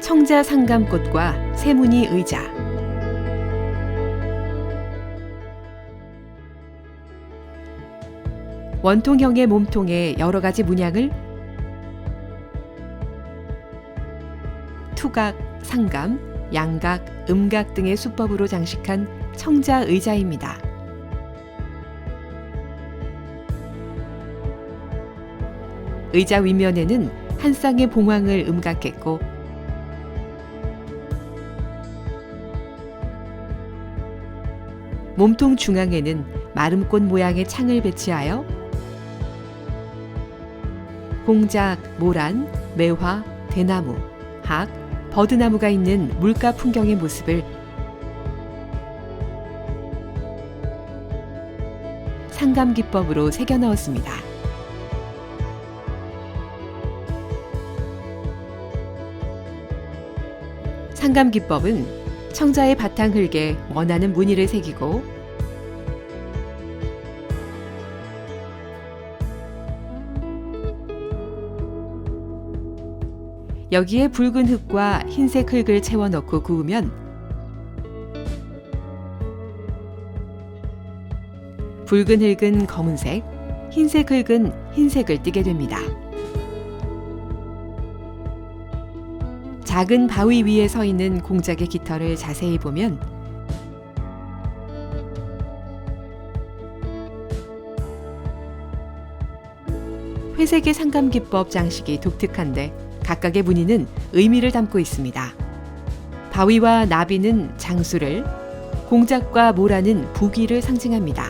청자 상감꽃과 세무늬 의자. 원통형의 몸통에 여러 가지 문양을 투각, 상감, 양각, 음각 등의 수법으로 장식한 청자 의자입니다. 의자 윗면에는 한 쌍의 봉황을 음각했고 몸통 중앙에는 마름꽃 모양의 창을 배치하여 공작, 모란, 매화, 대나무, 학, 버드나무가 있는 물가 풍경의 모습을 상감 기법으로 새겨 넣었습니다. 상감 기법은 청자의 바탕 흙에 원하는 무늬를 새기고 여기에 붉은 흙과 흰색 흙을 채워 넣고 구우면 붉은 흙은 검은색, 흰색 흙은 흰색을 띠게 됩니다. 작은 바위 위에 서 있는 공작의 깃털을 자세히 보면 회색의 상감기법 장식이 독특한데 각각의 무늬는 의미를 담고 있습니다. 바위와 나비는 장수를, 공작과 모라는 부귀를 상징합니다.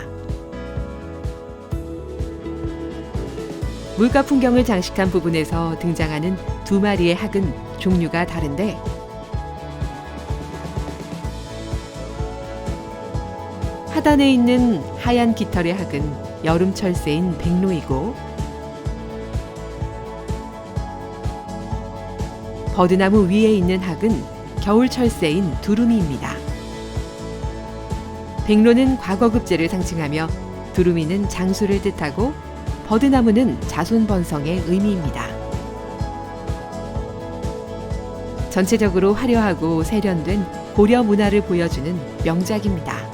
물가 풍경을 장식한 부분에서 등장하는 두 마리의 학은 종류가 다른데 하단에 있는 하얀 깃털의 학은 여름철 새인 백로이고 버드나무 위에 있는 학은 겨울철 새인 두루미입니다. 백로는 과거급제를 상징하며 두루미는 장수를 뜻하고 버드나무는 자손 번성의 의미입니다. 전체적으로 화려하고 세련된 고려 문화를 보여주는 명작입니다.